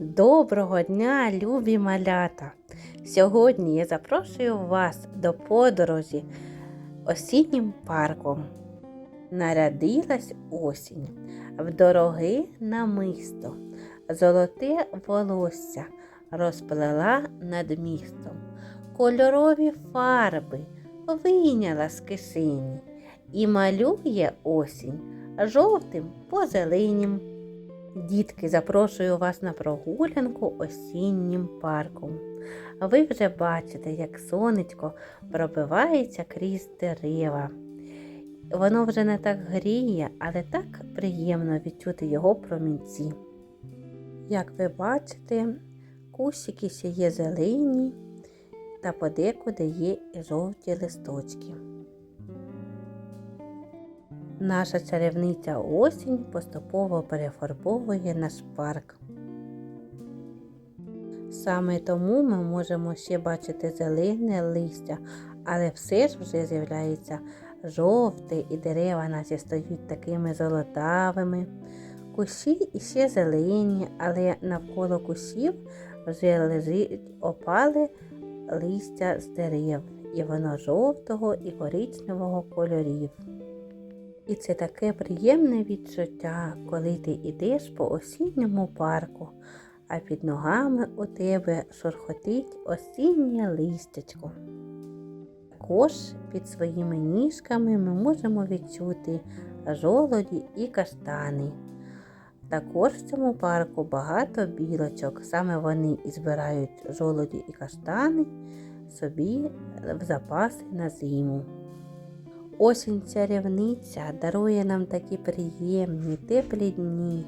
Доброго дня, любі малята! Сьогодні я запрошую вас до подорожі осіннім парком. Нарядилась осінь в дороге намисто, золоте волосся розплела над містом, кольорові фарби вийняла з кишені і малює осінь жовтим по зеленім. Дітки, запрошую вас на прогулянку осіннім парком. Ви вже бачите, як сонечко пробивається крізь дерева. Воно вже не так гріє, але так приємно відчути його промінці. Як ви бачите, кущики ще є зелені та подекуди є і жовті листочки. Наша чарівниця осінь поступово перефарбовує наш парк. Саме тому ми можемо ще бачити зелене листя, але все ж вже з'являється жовте і дерева наші стають такими золотавими. Кущі іще зелені, але навколо кущів вже лежить опале листя з дерев, і воно жовтого і коричневого кольорів. І це таке приємне відчуття, коли ти йдеш по осінньому парку, а під ногами у тебе шурхотить осіннє листячко. Також під своїми ніжками ми можемо відчути жолоді і каштани. Також в цьому парку багато білочок, саме вони і збирають жолоді і каштани собі в запаси на зиму. Осінь чарівниця дарує нам такі приємні, теплі дні,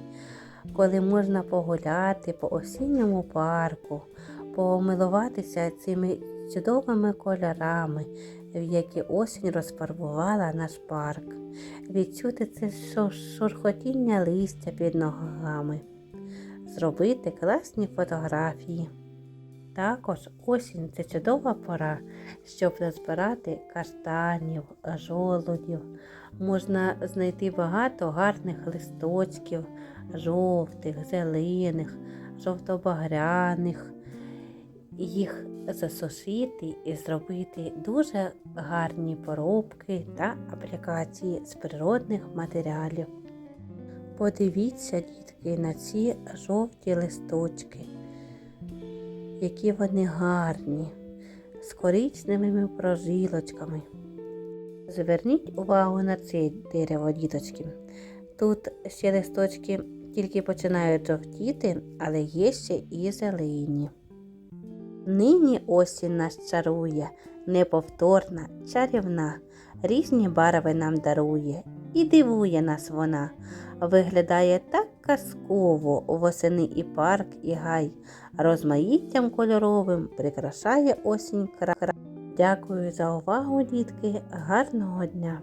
коли можна погуляти по осінньому парку, помилуватися цими чудовими кольорами, в які осінь розфарбувала наш парк, відчути це шурхотіння листя під ногами, зробити класні фотографії. Також осінь це чудова пора, щоб назбирати каштанів, жолудів. Можна знайти багато гарних листочків, жовтих, зелених, жовто-багряних, їх засушити і зробити дуже гарні поробки та аплікації з природних матеріалів. Подивіться, дітки, на ці жовті листочки які вони гарні, з коричневими прожилочками. Зверніть увагу на це дерево, діточки. Тут ще листочки тільки починають жовтіти, але є ще і зелені. Нині осінь нас чарує, неповторна, чарівна, різні барви нам дарує і дивує нас вона. Виглядає так казково восени і парк, і гай, розмаїттям кольоровим прикрашає осінь край. Дякую за увагу, дітки, гарного дня!